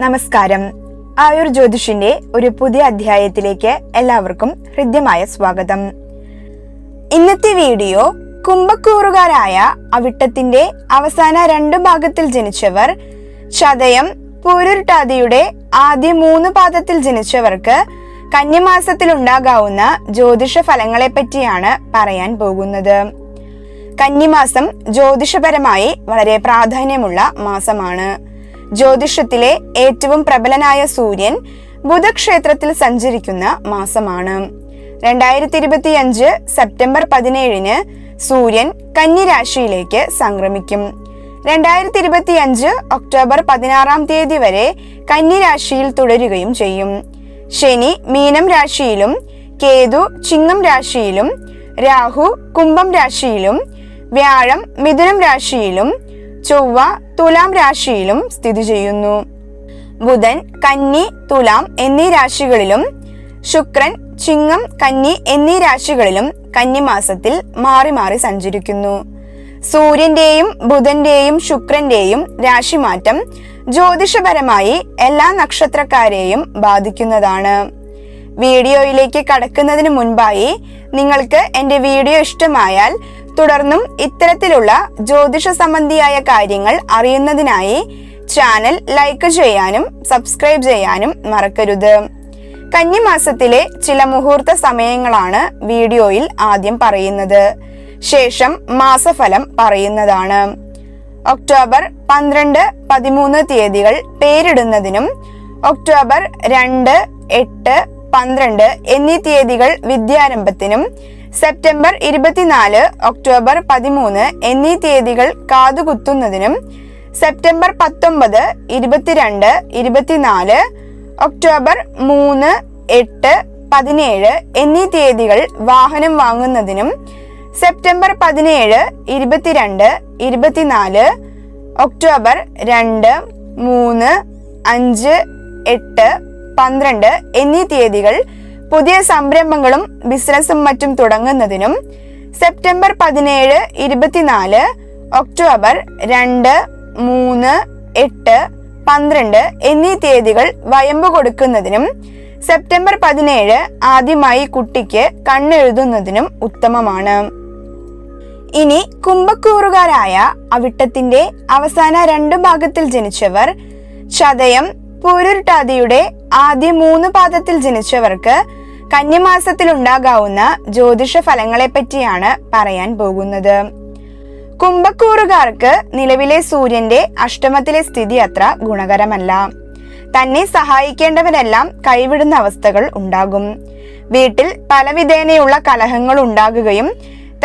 നമസ്കാരം. ആയുർ ജ്യോതിഷിന്റെ ഒരു പുതിയ അധ്യായത്തിലേക്ക് എല്ലാവർക്കും ഹൃദ്യമായ സ്വാഗതം. ഇന്നത്തെ വീഡിയോ കുംഭക്കൂറുകാരായ അവിട്ടത്തിന്റെ അവസാന രണ്ട് ഭാഗത്തിൽ ജനിച്ചവർ ചതയം പൂരുരുട്ടാതിയുടെ ആദ്യ മൂന്ന് പാദത്തിൽ ജനിച്ചവർക്ക് കന്യമാസത്തിൽ ഉണ്ടാകാവുന്ന ജ്യോതിഷ ഫലങ്ങളെ പറ്റിയാണ് പറയാൻ പോകുന്നത്. കന്നിമാസം ജ്യോതിഷപരമായി വളരെ പ്രാധാന്യമുള്ള മാസമാണ്. ജ്യോതിഷത്തിലെ ഏറ്റവും പ്രബലനായ സൂര്യൻ ബുധക്ഷേത്രത്തിൽ സഞ്ചരിക്കുന്ന മാസമാണ്. രണ്ടായിരത്തി ഇരുപത്തി അഞ്ച് സെപ്റ്റംബർ പതിനേഴിന് സൂര്യൻ കന്നിരാശിയിലേക്ക് സംക്രമിക്കും. രണ്ടായിരത്തി ഇരുപത്തി അഞ്ച് ഒക്ടോബർ പതിനാറാം തീയതി വരെ കന്നിരാശിയിൽ തുടരുകയും ചെയ്യും. ശനി മീനം രാശിയിലും കേതു ചിങ്ങം രാശിയിലും രാഹു കുംഭം രാശിയിലും വ്യാഴം മിഥുനം രാശിയിലും ചൊവ്വ തുലാം രാശിയിലും സ്ഥിതി ചെയ്യുന്നു. ബുധൻ കന്നി തുലാം എന്നീ രാശികളിലും ശുക്രൻ ചിങ്ങം കന്നി എന്നീ രാശികളിലും കന്നി മാസത്തിൽ മാറി മാറി സഞ്ചരിക്കുന്നു. സൂര്യന്റെയും ബുധന്റെയും ശുക്രന്റെയും രാശിമാറ്റം ജ്യോതിഷപരമായി എല്ലാ നക്ഷത്രക്കാരെയും ബാധിക്കുന്നതാണ്. വീഡിയോയിലേക്ക് കടക്കുന്നതിന് മുൻപായി നിങ്ങൾക്ക് എന്റെ വീഡിയോ ഇഷ്ടമായാൽ തുടർന്നും ഇത്തരത്തിലുള്ള ജ്യോതിഷ സംബന്ധിയായ കാര്യങ്ങൾ അറിയുന്നതിനായി ചാനൽ ലൈക്ക് ചെയ്യാനും സബ്സ്ക്രൈബ് ചെയ്യാനും മറക്കരുത്. കന്നിമാസത്തിലെ ചില മുഹൂർത്ത സമയങ്ങളാണ് വീഡിയോയിൽ ആദ്യം പറയുന്നത്. ശേഷം മാസഫലം പറയുന്നതാണ്. ഒക്ടോബർ പന്ത്രണ്ട് പതിമൂന്ന് തീയതികൾ പേരിടുന്നതിനും ഒക്ടോബർ രണ്ട് എട്ട് പന്ത്രണ്ട് എന്നീ തീയതികൾ വിദ്യാരംഭത്തിനും സെപ്റ്റംബർ ഇരുപത്തിനാല് ഒക്ടോബർ പതിമൂന്ന് എന്നീ തീയതികൾ കാതുകുത്തുന്നതിനും സെപ്റ്റംബർ പത്തൊമ്പത് ഇരുപത്തിരണ്ട് ഇരുപത്തിനാല് ഒക്ടോബർ മൂന്ന് എട്ട് പതിനേഴ് എന്നീ തീയതികൾ വാഹനം വാങ്ങുന്നതിനും സെപ്റ്റംബർ പതിനേഴ് ഇരുപത്തിരണ്ട് ഇരുപത്തിനാല് ഒക്ടോബർ രണ്ട് മൂന്ന് അഞ്ച് എട്ട് പന്ത്രണ്ട് എന്നീ തീയതികൾ പുതിയ സംരംഭങ്ങളും ബിസിനസ്സും മറ്റും തുടങ്ങുന്നതിനും സെപ്റ്റംബർ പതിനേഴ് ഇരുപത്തിനാല് ഒക്ടോബർ രണ്ട് മൂന്ന് എട്ട് പന്ത്രണ്ട് എന്നീ തീയതികൾ വയമ്പ് കൊടുക്കുന്നതിനും സെപ്റ്റംബർ പതിനേഴ് ആദ്യമായി കുട്ടിക്ക് കണ്ണെഴുതുന്നതിനും ഉത്തമമാണ്. ഇനി കുംഭക്കൂറുകാരായ അവിട്ടത്തിന്റെ അവസാന രണ്ടു ഭാഗത്തിൽ ജനിച്ചവർ ചതയം പൂരുരുട്ടാതിയുടെ ആദ്യ മൂന്ന് പാദത്തിൽ ജനിച്ചവർക്ക് കന്യമാസത്തിൽ ഉണ്ടാകാവുന്ന ജ്യോതിഷ ഫലങ്ങളെ പറ്റിയാണ് പറയാൻ പോകുന്നത്. കുംഭക്കൂറുകാർക്ക് നിലവിലെ സൂര്യന്റെ അഷ്ടമത്തിലെ സ്ഥിതി അത്ര ഗുണകരമല്ല. തന്നെ സഹായിക്കേണ്ടവരെല്ലാം കൈവിടുന്ന അവസ്ഥകൾ ഉണ്ടാകും. വീട്ടിൽ പലവിധേനയുള്ള കലഹങ്ങൾ ഉണ്ടാകുകയും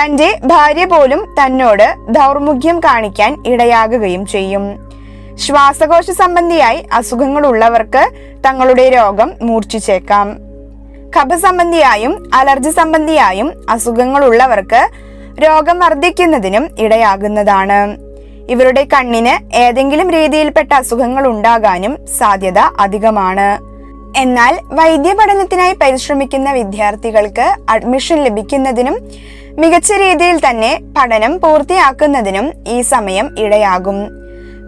തന്റെ ഭാര്യ പോലും തന്നോട് ദൗർമുഖ്യം കാണിക്കാൻ ഇടയാകുകയും ചെയ്യും. ശ്വാസകോശ സംബന്ധിയായി അസുഖങ്ങൾ ഉള്ളവർക്ക് തങ്ങളുടെ രോഗം മൂർച്ഛിച്ചേക്കാം. കഫസംബന്ധിയായും അലർജി സംബന്ധിയായും അസുഖങ്ങൾ ഉള്ളവർക്ക് രോഗം വർദ്ധിക്കുന്നതിനും ഇടയാകുന്നതാണ്. ഇവരുടെ കണ്ണിന് ഏതെങ്കിലും രീതിയിൽപ്പെട്ട അസുഖങ്ങൾ ഉണ്ടാകാനും സാധ്യത അധികമാണ്. എന്നാൽ വൈദ്യപഠനത്തിനായി പരിശ്രമിക്കുന്ന വിദ്യാർത്ഥികൾക്ക് അഡ്മിഷൻ ലഭിക്കുന്നതിനും മികച്ച രീതിയിൽ തന്നെ പഠനം പൂർത്തിയാക്കുന്നതിനും ഈ സമയം ഇടയാകും.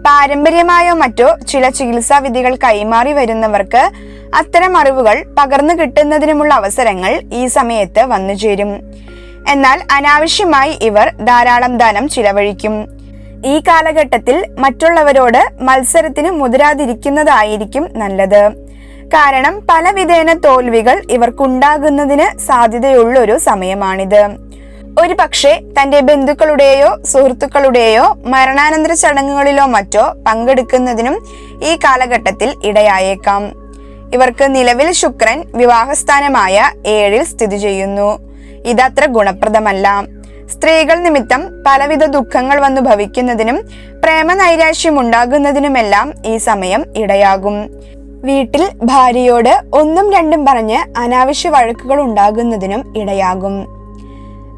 പാരമ്പര്യമായോ മറ്റോ ചില ചികിത്സാ വിധികൾ കൈമാറി വരുന്നവർക്ക് അത്തരം അറിവുകൾ പകർന്നു കിട്ടുന്നതിനുമുള്ള അവസരങ്ങൾ ഈ സമയത്ത് വന്നുചേരും എന്നാൽ അനാവശ്യമായി ഇവർ ധാരാളം ധനം ചിലവഴിക്കും. ഈ കാലഘട്ടത്തിൽ മറ്റുള്ളവരോട് മത്സരത്തിന് മുതിരാതിരിക്കുന്നതായിരിക്കും നല്ലത്. കാരണം പലവിധേന തോൽവികൾ ഇവർക്കുണ്ടാകുന്നതിന് സാധ്യതയുള്ളൊരു സമയമാണിത്. ഒരു പക്ഷേ തന്റെ ബന്ധുക്കളുടെയോ സുഹൃത്തുക്കളുടെയോ മരണാനന്തര ചടങ്ങുകളിലോ മറ്റോ പങ്കെടുക്കുന്നതിനും ഈ കാലഘട്ടത്തിൽ ഇടയായേക്കാം. ഇവർക്ക് നിലവിൽ ശുക്രൻ വിവാഹസ്ഥാനമായ ഏഴിൽ സ്ഥിതി ചെയ്യുന്നു. ഇതത്ര ഗുണപ്രദമല്ല. സ്ത്രീകൾ നിമിത്തം പലവിധ ദുഃഖങ്ങൾ വന്നു ഭവിക്കുന്നതിനും പ്രേമനൈരാശ്യം ഉണ്ടാകുന്നതിനുമെല്ലാം ഈ സമയം ഇടയാകും. വീട്ടിൽ ഭാര്യയോട് ഒന്നും രണ്ടും പറഞ്ഞ് അനാവശ്യ വഴക്കുകൾ ഉണ്ടാകുന്നതിനും ഇടയാകും.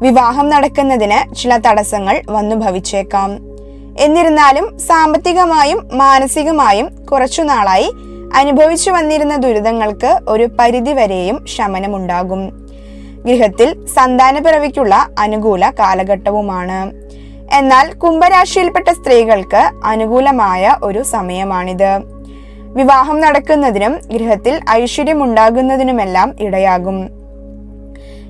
വിവാഹം നടക്കുന്നതിന് ചില തടസ്സങ്ങൾ വന്നു ഭവിച്ചേക്കാം. എന്നിരുന്നാലും സാമ്പത്തികമായും മാനസികമായും കുറച്ചു നാളായി അനുഭവിച്ചു വന്നിരുന്ന ദുരിതങ്ങൾക്ക് ഒരു പരിധിവരെയും ശമനമുണ്ടാകും. ഗൃഹത്തിൽ സന്താനപിറവിക്കുള്ള അനുകൂല കാലഘട്ടവുമാണ്. എന്നാൽ കുംഭരാശിയിൽപ്പെട്ട സ്ത്രീകൾക്ക് അനുകൂലമായ ഒരു സമയമാണിത്. വിവാഹം നടക്കുന്നതിനും ഗൃഹത്തിൽ ഐശ്വര്യമുണ്ടാകുന്നതിനുമെല്ലാം ഇടയാകും.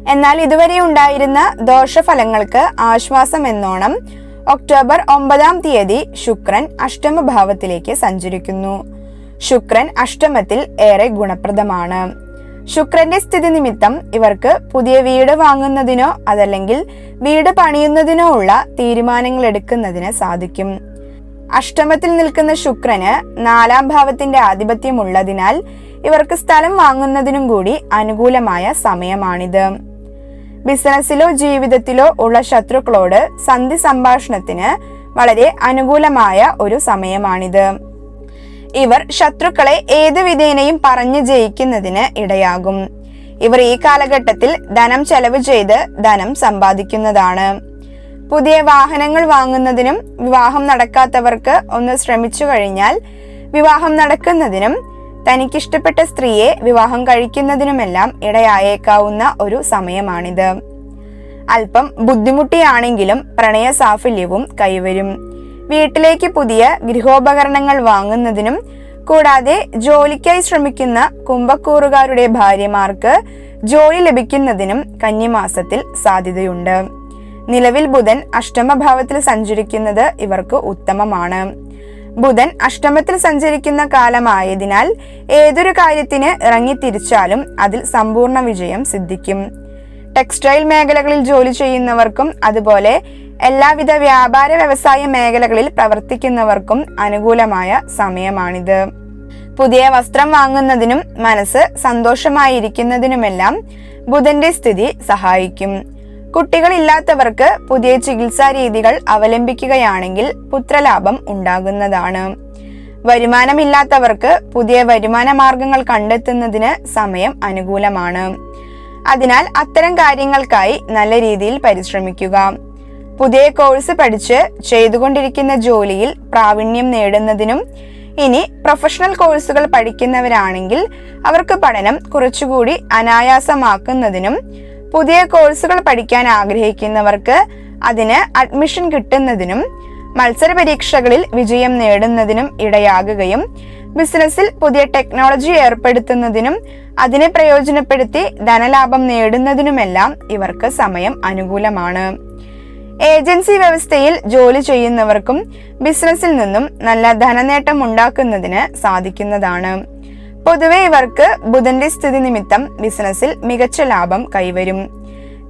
എന്നാൽ ഇതുവരെ ഉണ്ടായിരുന്ന ദോഷഫലങ്ങൾക്ക് ആശ്വാസം എന്നോണം ഒക്ടോബർ ഒമ്പതാം തീയതി ശുക്രൻ അഷ്ടമഭാവത്തിലേക്ക് സഞ്ചരിക്കുന്നു. ശുക്രൻ അഷ്ടമത്തിൽ ഏറെ ഗുണപ്രദമാണ്. ശുക്രന്റെ സ്ഥിതി നിമിത്തം ഇവർക്ക് പുതിയ വീട് വാങ്ങുന്നതിനോ അതല്ലെങ്കിൽ വീട് പണിയുന്നതിനോ ഉള്ള തീരുമാനങ്ങൾ എടുക്കുന്നതിന് സാധിക്കും. അഷ്ടമത്തിൽ നിൽക്കുന്ന ശുക്രന് നാലാം ഭാവത്തിന്റെ ആധിപത്യമുള്ളതിനാൽ ഇവർക്ക് സ്ഥലം വാങ്ങുന്നതിനും കൂടി അനുകൂലമായ സമയമാണിത്. ബിസിനസ്സിലോ ജീവിതത്തിലോ ഉള്ള ശത്രുക്കളോട് സന്ധി സംഭാഷണത്തിന് വളരെ അനുകൂലമായ ഒരു സമയമാണിത്. ഇവർ ശത്രുക്കളെ ഏത് വിധേനയും പറഞ്ഞു ജയിക്കുന്നതിന് ഇടയാകും. ഇവർ ഈ കാലഘട്ടത്തിൽ ധനം ചെലവ് ചെയ്ത് ധനം സമ്പാദിക്കുന്നതാണ്. പുതിയ വാഹനങ്ങൾ വാങ്ങുന്നതിനും വിവാഹം നടക്കാത്തവർക്ക് ഒന്ന് ശ്രമിച്ചു കഴിഞ്ഞാൽ വിവാഹം നടക്കുന്നതിനും തനിക്കിഷ്ടപ്പെട്ട സ്ത്രീയെ വിവാഹം കഴിക്കുന്നതിനുമെല്ലാം ഇടയായേക്കാവുന്ന ഒരു സമയമാണിത്. അല്പം ബുദ്ധിമുട്ടിയാണെങ്കിലും പ്രണയ സാഫല്യവും കൈവരും. വീട്ടിലേക്ക് പുതിയ ഗൃഹോപകരണങ്ങൾ വാങ്ങുന്നതിനും കൂടാതെ ജോലിക്കായി ശ്രമിക്കുന്ന കുംഭക്കൂറുകാരുടെ ഭാര്യമാർക്ക് ജോലി ലഭിക്കുന്നതിനും കന്നിമാസത്തിൽ സാധ്യതയുണ്ട്. നിലവിൽ ബുധൻ അഷ്ടമഭാവത്തിൽ സഞ്ചരിക്കുന്നത് ഇവർക്ക് ഉത്തമമാണ്. ബുധൻ അഷ്ടമത്തിൽ സഞ്ചരിക്കുന്ന കാലമായതിനാൽ ഏതൊരു കാര്യത്തിന് ഇറങ്ങിത്തിരിച്ചാലും അതിൽ സമ്പൂർണ വിജയം സിദ്ധിക്കും. ടെക്സ്റ്റൈൽ മേഖലകളിൽ ജോലി ചെയ്യുന്നവർക്കും അതുപോലെ എല്ലാവിധ വ്യാപാര വ്യവസായ മേഖലകളിൽ പ്രവർത്തിക്കുന്നവർക്കും അനുകൂലമായ സമയമാണിത്. പുതിയ വസ്ത്രം വാങ്ങുന്നതിനും മനസ്സ് സന്തോഷമായിരിക്കുന്നതിനുമെല്ലാം ബുധന്റെ സ്ഥിതി സഹായിക്കും. കുട്ടികളില്ലാത്തവർക്ക് പുതിയ ചികിത്സാ രീതികൾ അവലംബിക്കുകയാണെങ്കിൽ പുത്രലാഭം ഉണ്ടാകുന്നതാണ്. വരുമാനമില്ലാത്തവർക്ക് പുതിയ വരുമാന മാർഗങ്ങൾ കണ്ടെത്തുന്നതിന് സമയം അനുകൂലമാണ്. അതിനാൽ അത്തരം കാര്യങ്ങൾക്കായി നല്ല രീതിയിൽ പരിശ്രമിക്കുക. പുതിയ കോഴ്സ് പഠിച്ച് ചെയ്തുകൊണ്ടിരിക്കുന്ന ജോലിയിൽ പ്രാവീണ്യം നേടുന്നതിനും ഇനി പ്രൊഫഷണൽ കോഴ്സുകൾ പഠിക്കുന്നവരാണെങ്കിൽ അവർക്ക് പഠനം കുറച്ചുകൂടി അനായാസമാക്കുന്നതിനും പുതിയ കോഴ്സുകൾ പഠിക്കാൻ ആഗ്രഹിക്കുന്നവർക്ക് അതിന് അഡ്മിഷൻ കിട്ടുന്നതിനും മത്സര പരീക്ഷകളിൽ വിജയം നേടുന്നതിനും ഇടയാകുകയും ബിസിനസ്സിൽ പുതിയ ടെക്നോളജി ഏർപ്പെടുത്തുന്നതിനും അതിനെ പ്രയോജനപ്പെടുത്തി ധനലാഭം നേടുന്നതിനുമെല്ലാം ഇവർക്ക് സമയം അനുകൂലമാണ്. ഏജൻസി വ്യവസ്ഥയിൽ ജോലി ചെയ്യുന്നവർക്കും ബിസിനസ്സിൽ നിന്നും നല്ല ധനനേട്ടം ഉണ്ടാക്കുന്നതിന് സാധിക്കുന്നതാണ്. പൊതുവെ ഇവർക്ക് ബുധന്റെ സ്ഥിതി നിമിത്തം ബിസിനസ്സിൽ മികച്ച ലാഭം കൈവരും.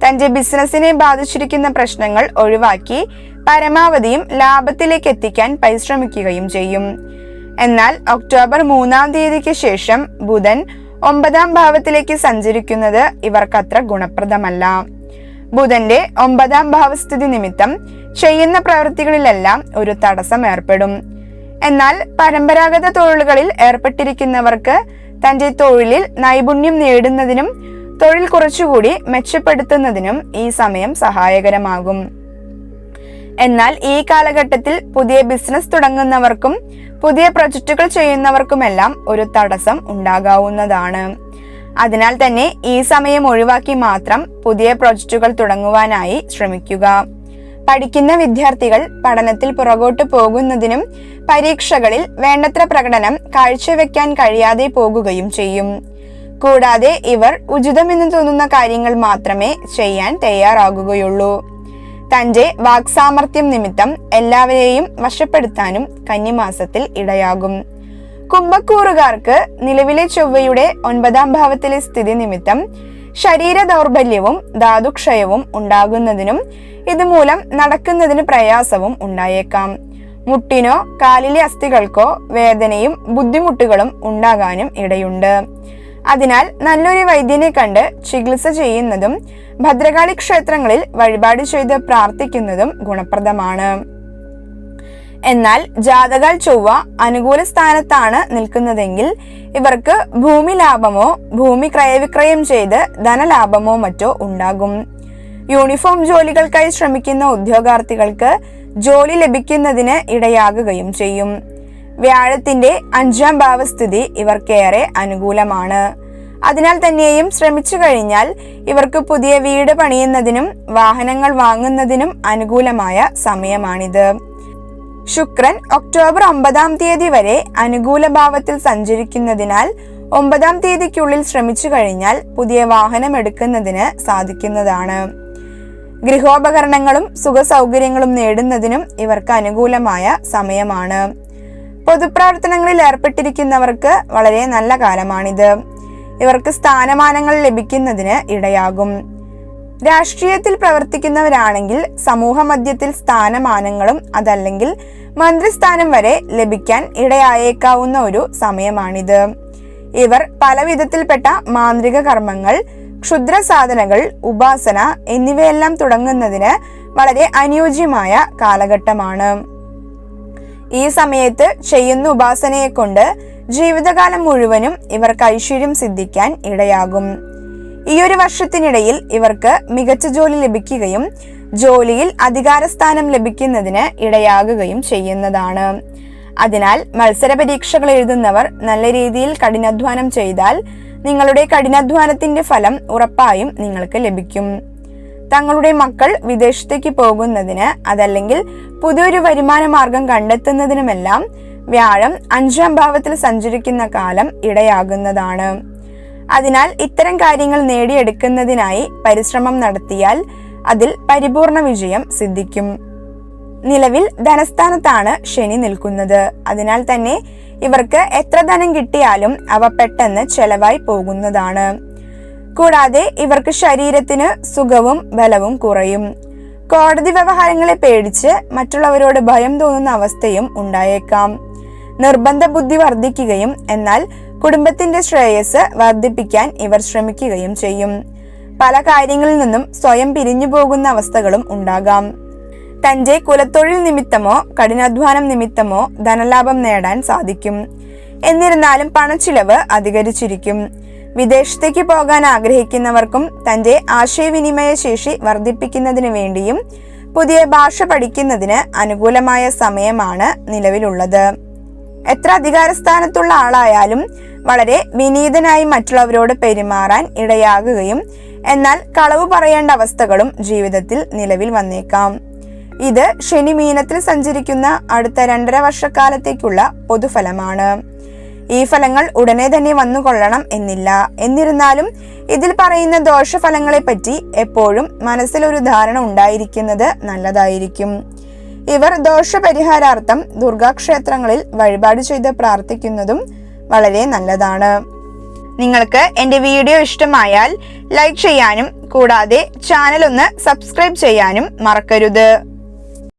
തന്റെ ബിസിനസ്സിനെ ബാധിച്ചിരിക്കുന്ന പ്രശ്നങ്ങൾ ഒഴിവാക്കി പരമാവധിയും ലാഭത്തിലേക്ക് എത്തിക്കാൻ പരിശ്രമിക്കുകയും ചെയ്യും. എന്നാൽ ഒക്ടോബർ മൂന്നാം തീയതിക്ക് ശേഷം ബുധൻ ഒമ്പതാം ഭാവത്തിലേക്ക് സഞ്ചരിക്കുന്നത് ഇവർക്കത്ര ഗുണപ്രദമല്ല. ബുധന്റെ ഒമ്പതാം ഭാവസ്ഥിതി നിമിത്തം ചെയ്യുന്ന പ്രവൃത്തികളിലെല്ലാം ഒരു തടസ്സം ഏർപ്പെടും. എന്നാൽ പരമ്പരാഗത തൊഴിലുകളിൽ ഏർപ്പെട്ടിരിക്കുന്നവർക്ക് തന്റെ തൊഴിലിൽ നൈപുണ്യം നേടുന്നതിനും തൊഴിൽ കുറച്ചുകൂടി മെച്ചപ്പെടുത്തുന്നതിനും ഈ സമയം സഹായകരമാകും. എന്നാൽ ഈ കാലഘട്ടത്തിൽ പുതിയ ബിസിനസ് തുടങ്ങുന്നവർക്കും പുതിയ പ്രൊജക്റ്റുകൾ ചെയ്യുന്നവർക്കുമെല്ലാം ഒരു തടസ്സം ഉണ്ടാകാവുന്നതാണ്. അതിനാൽ തന്നെ ഈ സമയം ഒഴിവാക്കി മാത്രം പുതിയ പ്രൊജക്റ്റുകൾ തുടങ്ങുവാനായി ശ്രമിക്കുക. പഠിക്കുന്ന വിദ്യാർത്ഥികൾ പഠനത്തിൽ പുറകോട്ട് പോകുന്നതിനും പരീക്ഷകളിൽ വേണ്ടത്ര പ്രകടനം കാഴ്ചവെക്കാൻ കഴിയാതെ പോകുകയും ചെയ്യും. കൂടാതെ ഇവർ ഉചിതമെന്ന് തോന്നുന്ന കാര്യങ്ങൾ മാത്രമേ ചെയ്യാൻ തയ്യാറാകുകയുള്ളൂ. തന്റെ വാക്സാമർത്ഥ്യം നിമിത്തം എല്ലാവരെയും വശപ്പെടുത്താനും കന്നിമാസത്തിൽ ഇടയാകും. കുംഭക്കൂറുകാർക്ക് നിലവിലെ ചൊവ്വയുടെ ഒൻപതാം ഭാവത്തിലെ സ്ഥിതി നിമിത്തം ശരീര ദൗർബല്യവും ധാതുക്ഷയവും ഉണ്ടാകുന്നതിനും ഇതുമൂലം നടക്കുന്നതിന് പ്രയാസവും ഉണ്ടായേക്കാം. മുട്ടിനോ കാലിലെ അസ്ഥികൾക്കോ വേദനയും ബുദ്ധിമുട്ടുകളും ഉണ്ടാകാനും ഇടയുണ്ട്. അതിനാൽ നല്ലൊരു വൈദ്യനെ കണ്ട് ചികിത്സ ചെയ്യുന്നതും ഭദ്രകാളി ക്ഷേത്രങ്ങളിൽ വഴിപാട് ചെയ്ത് പ്രാർത്ഥിക്കുന്നതും ഗുണപ്രദമാണ്. എന്നാൽ ജാതകാൽ ചൊവ്വ അനുകൂല സ്ഥാനത്താണ് നിൽക്കുന്നതെങ്കിൽ ഇവർക്ക് ഭൂമി ലാഭമോ ഭൂമി ക്രയവിക്രയം ചെയ്ത് ധനലാഭമോ മറ്റോ ഉണ്ടാകും. യൂണിഫോം ജോലികൾക്കായി ശ്രമിക്കുന്ന ഉദ്യോഗാർത്ഥികൾക്ക് ജോലി ലഭിക്കുന്നതിന് ഇടയാകുകയും ചെയ്യും. വ്യാഴത്തിന്റെ അഞ്ചാം ഭാവസ്ഥിതി ഇവർക്കേറെ അനുകൂലമാണ്. അതിനാൽ തന്നെയും ശ്രമിച്ചു കഴിഞ്ഞാൽ ഇവർക്ക് പുതിയ വീട് പണിയുന്നതിനും വാഹനങ്ങൾ വാങ്ങുന്നതിനും അനുകൂലമായ സമയമാണിത്. ശുക്രൻ ഒക്ടോബർ ഒമ്പതാം തീയതി വരെ അനുകൂല ഭാവത്തിൽ സഞ്ചരിക്കുന്നതിനാൽ ഒമ്പതാം തീയതിക്കുള്ളിൽ ശ്രമിച്ചു കഴിഞ്ഞാൽ പുതിയ വാഹനം എടുക്കുന്നതിന് സാധിക്കുന്നതാണ്. ഗൃഹോപകരണങ്ങളും സുഖ സൗകര്യങ്ങളും നേടുന്നതിനും ഇവർക്ക് അനുകൂലമായ സമയമാണ്. പൊതുപ്രവർത്തനങ്ങളിൽ ഏർപ്പെട്ടിരിക്കുന്നവർക്ക് വളരെ നല്ല കാലമാണിത്. ഇവർക്ക് സ്ഥാനമാനങ്ങൾ ലഭിക്കുന്നതിന് ഇടയാകും. രാഷ്ട്രീയത്തിൽ പ്രവർത്തിക്കുന്നവരാണെങ്കിൽ സമൂഹ മധ്യത്തിൽ സ്ഥാനമാനങ്ങളും അതല്ലെങ്കിൽ മന്ത്രിസ്ഥാനം വരെ ലഭിക്കാൻ ഇടയായേക്കാവുന്ന ഒരു സമയമാണിത്. ഇവർ പല വിധത്തിൽപ്പെട്ട മാന്ത്രിക കർമ്മങ്ങൾ ക്ഷുദ്ര സാധനകൾ ഉപാസന എന്നിവയെല്ലാം തുടങ്ങുന്നതിന് വളരെ അനുയോജ്യമായ കാലഘട്ടമാണ്. ഈ സമയത്ത് ചെയ്യുന്ന ഉപാസനയെ കൊണ്ട് ജീവിതകാലം മുഴുവനും ഇവർക്ക് ഐശ്വര്യം സിദ്ധിക്കാൻ ഇടയാകും. ഈ ഒരു വർഷത്തിനിടയിൽ ഇവർക്ക് മികച്ച ജോലി ലഭിക്കുകയും ജോലിയിൽ അധികാരസ്ഥാനം ലഭിക്കുന്നതിന് ഇടയാകുകയും ചെയ്യുന്നതാണ്. അതിനാൽ മത്സര പരീക്ഷകൾ എഴുതുന്നവർ നല്ല രീതിയിൽ കഠിനാധ്വാനം ചെയ്താൽ നിങ്ങളുടെ കഠിനാധ്വാനത്തിന്റെ ഫലം ഉറപ്പായും നിങ്ങൾക്ക് ലഭിക്കും. തങ്ങളുടെ മക്കൾ വിദേശത്തേക്ക് പോകുന്നതിന് അതല്ലെങ്കിൽ പുതിയൊരു വരുമാന മാർഗം കണ്ടെത്തുന്നതിനുമെല്ലാം വ്യാഴം അഞ്ചാം ഭാവത്തിൽ സഞ്ചരിക്കുന്ന കാലം ഇടയാകുന്നതാണ്. അതിനാൽ ഇത്തരം കാര്യങ്ങൾ നേടിയെടുക്കുന്നതിനായി പരിശ്രമം നടത്തിയാൽ അതിൽ പരിപൂർണ വിജയം സിദ്ധിക്കും. നിലവിൽ ധനസ്ഥാനത്താണ് ശനി നിൽക്കുന്നത്. അതിനാൽ തന്നെ ഇവർക്ക് എത്ര ധനം കിട്ടിയാലും അവ പെട്ടെന്ന് ചെലവായി പോകുന്നതാണ്. കൂടാതെ ഇവർക്ക് ശരീരത്തിന് സുഖവും ബലവും കുറയും. കോടതി വ്യവഹാരങ്ങളെ പേടിച്ച് മറ്റുള്ളവരോട് ഭയം തോന്നുന്ന അവസ്ഥയും ഉണ്ടായേക്കാം. നിർബന്ധ ബുദ്ധി വർദ്ധിക്കുകയും എന്നാൽ കുടുംബത്തിന്റെ ശ്രേയസ് വർദ്ധിപ്പിക്കാൻ ഇവർ ശ്രമിക്കുകയും ചെയ്യും. പല കാര്യങ്ങളിൽ നിന്നും സ്വയം പിരിഞ്ഞു പോകുന്ന അവസ്ഥകളും ഉണ്ടാകാം. തന്റെ കുലത്തൊഴിൽ നിമിത്തമോ കഠിനാധ്വാനം നിമിത്തമോ ധനലാഭം നേടാൻ സാധിക്കും. എന്നിരുന്നാലും പണച്ചിലവ് അധികരിച്ചിരിക്കും. വിദേശത്തേക്ക് പോകാൻ ആഗ്രഹിക്കുന്നവർക്കും തന്റെ ആശയവിനിമയ ശേഷി വർദ്ധിപ്പിക്കുന്നതിന് വേണ്ടിയും പുതിയ ഭാഷ പഠിക്കുന്നതിന് അനുകൂലമായ സമയമാണ് നിലവിലുള്ളത്. എത്ര അധികാരസ്ഥാനത്തുള്ള ആളായാലും വളരെ വിനീതനായി മറ്റുള്ളവരോട് പെരുമാറാൻ ഇടയാകുകയും എന്നാൽ കളവ് പറയേണ്ട അവസ്ഥകളും ജീവിതത്തിൽ നിലവിൽ വന്നേക്കാം. ഇത് ശനി മീനത്തിൽ സഞ്ചരിക്കുന്ന അടുത്ത രണ്ടര വർഷക്കാലത്തേക്കുള്ള പൊതുഫലമാണ്. ഈ ഫലങ്ങൾ ഉടനെ തന്നെ വന്നുകൊള്ളണം എന്നില്ല. എന്നിരുന്നാലും ഇതിൽ പറയുന്ന ദോഷഫലങ്ങളെപ്പറ്റി എപ്പോഴും മനസ്സിലൊരു ധാരണ ഉണ്ടായിരിക്കുന്നത് നല്ലതായിരിക്കും. ഇവർ ദോഷപരിഹാരാർത്ഥം ദുർഗാക്ഷേത്രങ്ങളിൽ വഴിപാട് ചെയ്ത് പ്രാർത്ഥിക്കുന്നതും വളരെ നല്ലതാണ്. നിങ്ങൾക്ക് എന്റെ വീഡിയോ ഇഷ്ടമായാൽ ലൈക്ക് ചെയ്യാനും കൂടാതെ ചാനൽ ഒന്ന് സബ്സ്ക്രൈബ് ചെയ്യാനും മറക്കരുത്.